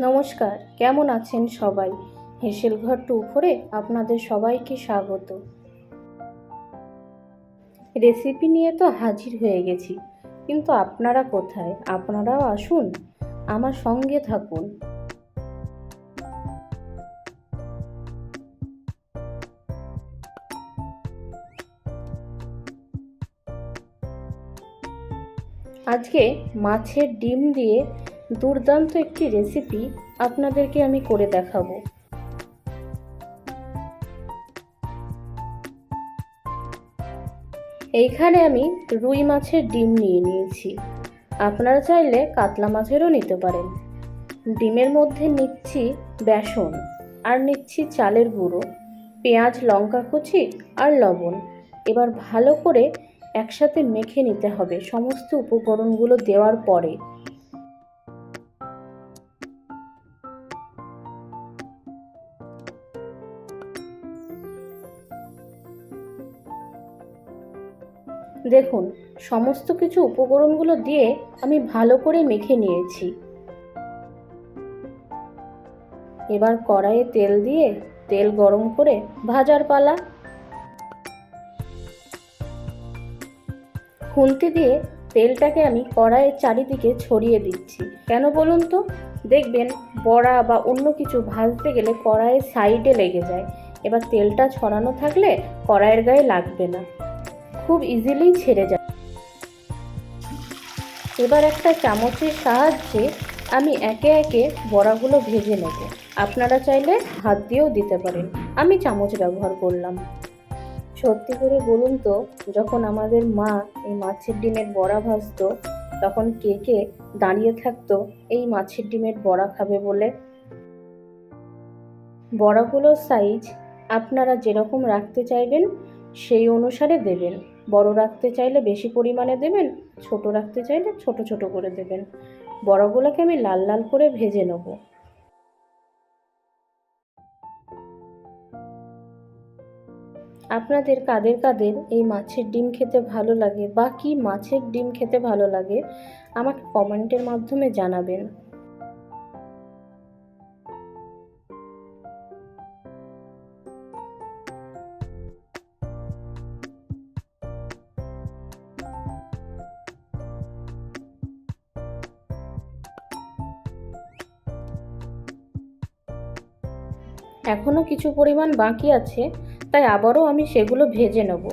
নমস্কার, কেমন আছেন সবাই? হেসেল ঘর টু ফোরে আপনাদের সবাইকে স্বাগত। রেসিপি নিয়ে তো হাজির হয়ে গেছি, কিন্তু আপনারা কোথায়? আপনারাও আসুন, আমার সঙ্গে থাকুন। আজকে মাছের ডিম দিয়ে দুর্দান্ত একটি রেসিপি আপনাদেরকে আমি করে দেখাবো। এইখানে আমি রুই মাছের ডিম নিয়ে নিয়েছি। আপনারা চাইলে কাতলা মাছেরও নিতে পারেন। ডিমের মধ্যে নিচ্ছি বেসন আর নিচ্ছি চালের গুঁড়ো, পেঁয়াজ, লঙ্কা কুচি আর লবণ। এবার ভালো করে একসাথে মেখে নিতে হবে। সমস্ত উপকরণগুলো দেওয়ার পরে দেখুন, সমস্ত কিছু উপকরণগুলো দিয়ে আমি ভালো করে মেখে নিয়েছি। এবার কড়াইয়ে তেল দিয়ে তেল গরম করে ভাজার পালা। খুন্তি দিয়ে তেলটাকে আমি কড়াইয়ের চারিদিকে ছড়িয়ে দিচ্ছি। কেন বলুন তো? দেখবেন বড়া বা অন্য কিছু ভাজতে গেলে কড়াইয়ের সাইডে লেগে যায়। এবার তেলটা ছড়ানো থাকলে কড়াইয়ের গায়ে লাগবে না। খুব ইজিলি ছেড়ে যায়। এবার একটা চামচের সাহায্যে আমি একে একে বড়াগুলো ভেজে নেব। আপনারা চাইলে হাত দিয়েও দিতে পারেন। আমি চামচ ব্যবহার করলাম। সত্যি করে বলুন তো, যখন আমাদের মা এই মাছের ডিমের বড়া ভাজতো, তখন কে কে দাঁড়িয়ে থাকতো এই মাছের ডিমের বড়া খাবে বলে? বড়াগুলোর সাইজ আপনারা যেরকম রাখতে চাইবেন, সেই অনুসারে দেবেন। বড় রাখতে চাইলে বেশি পরিমাণে দেবেন, ছোট রাখতে চাইলে ছোট ছোট করে দেবেন। বড়গুলোকে আমি লাল লাল করে ভেজে নেব। আপনাদের কাদের কাদের এই মাছের ডিম খেতে ভালো লাগে বা কি মাছের ডিম খেতে ভালো লাগে, আমাকে কমেন্টের মাধ্যমে জানাবেন। এখনও কিছু পরিমাণ বাকি আছে তাই আবারও আমি সেগুলো ভেজে নেব।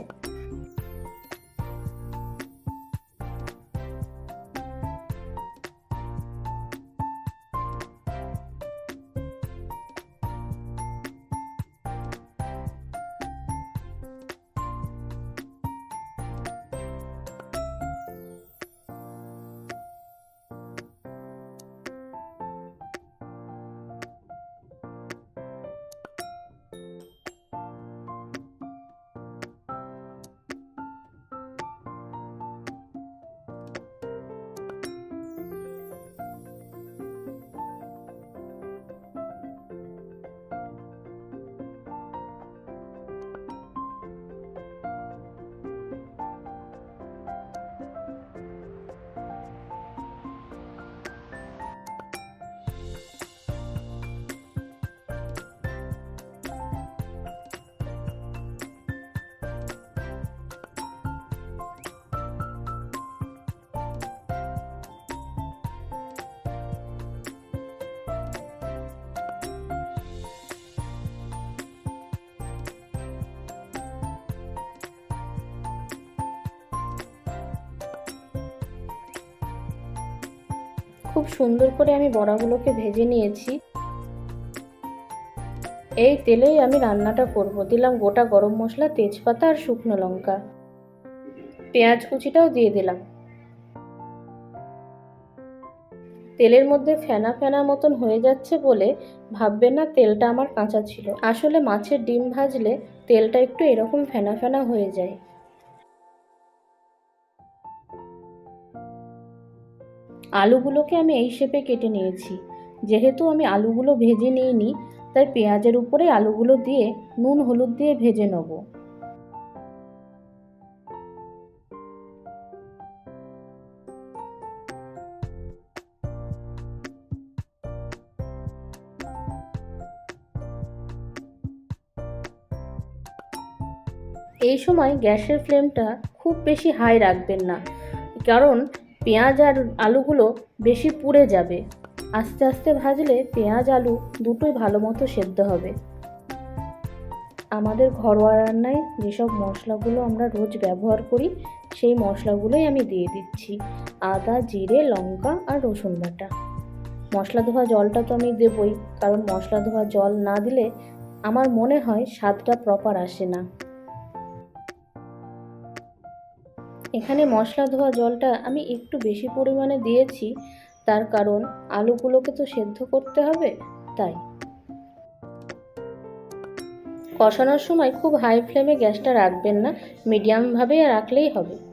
খুব সুন্দর করে আমি বড়াগুলোকে ভেজে নিয়েছি। এই তেলেই আমি রান্নাটা করব। দিলাম গোটা গরম মশলা, তেজপাতা আর শুকনো লঙ্কা। পেঁয়াজ কুচিটাও দিয়ে দিলাম। তেলের মধ্যে ফেনা ফেনা মতন হয়ে যাচ্ছে বলে ভাববেন না, তেলটা আমার কাঁচা ছিল। আসলে মাছের ডিম ভাজলে তেলটা একটু এরকম ফেনা ফেনা হয়ে যায়। আলুগুলোকে আমি এই শেপে কেটে নিয়েছি। যেহেতু আমি আলুগুলো ভেজে নিইনি, তাই পেঁয়াজের উপরে আলুগুলো দিয়ে নুন, হলুদ দিয়ে ভেজে নেব। এই সময় গ্যাসের ফ্লেমটা খুব বেশি হাই রাখবেন না, কারণ পেঁয়াজ আর আলুগুলো বেশি পুড়ে যাবে। আস্তে আস্তে ভাজলে পেঁয়াজ, আলু দুটোই ভালো মতো সেদ্ধ হবে। আমাদের ঘরোয়া রান্নায় যেসব মশলাগুলো আমরা রোজ ব্যবহার করি, সেই মশলাগুলোই আমি দিয়ে দিচ্ছি। আদা, জিরে, লঙ্কা আর রসুন বাটা। মশলা ধোয়া জলটা তো আমি দেবই, কারণ মশলা ধোয়া জল না দিলে আমার মনে হয় স্বাদটা প্রপার আসে না। এখানে মশলা ধোয়া জলটা আমি একটু বেশি পরিমাণে দিয়েছি। তার কারণ আলুগুলোকে তো সেদ্ধ করতে হবে, তাই। কষানোর সময় খুব হাই ফ্লেমে গ্যাসটা রাখবেন না মিডিয়ামভাবে রাখলেই হবে।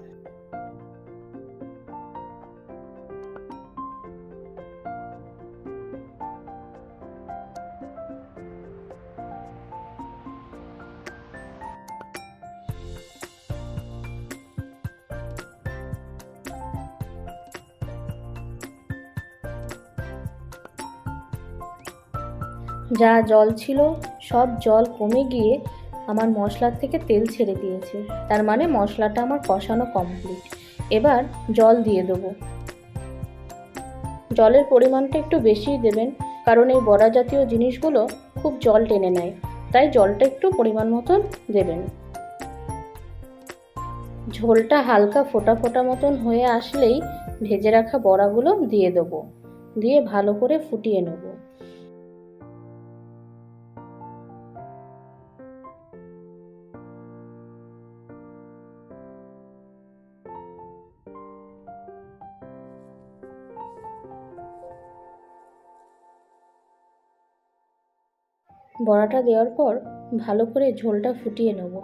যা জল ছিল, সব জল কমে গিয়ে আমার মশলার থেকে তেল ছেড়ে দিয়েছে। তার মানে মশলাটা আমার কষানো কমপ্লিট এবার জল দিয়ে দেবো। জলের পরিমাণটা একটু বেশিই দেবেন, কারণ এই বড়া জাতীয় জিনিসগুলো খুব জল টেনে নেয়। তাই জলটা একটু পরিমাণ মতন দেবেন। ঝোলটা হালকা ফোটা ফোটা মতন হয়ে আসলেই ভেজে রাখা বড়াগুলো দিয়ে দেবো। দিয়ে ভালো করে ফুটিয়ে নেব। বড়াটা দেওয়ার পর ভালো করে ঝোলটা ফুটিয়ে নেব।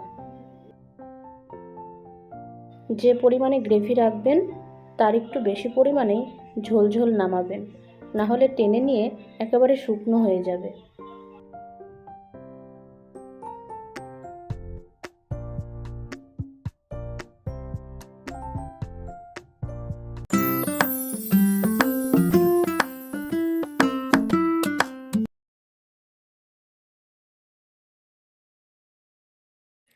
যে পরিমাণে গ্রেভি রাখবেন, তার একটু বেশি পরিমাণে ঝোল ঝোল নামাবেন না হলে টেনে নিয়ে একেবারে শুকনো হয়ে যাবে।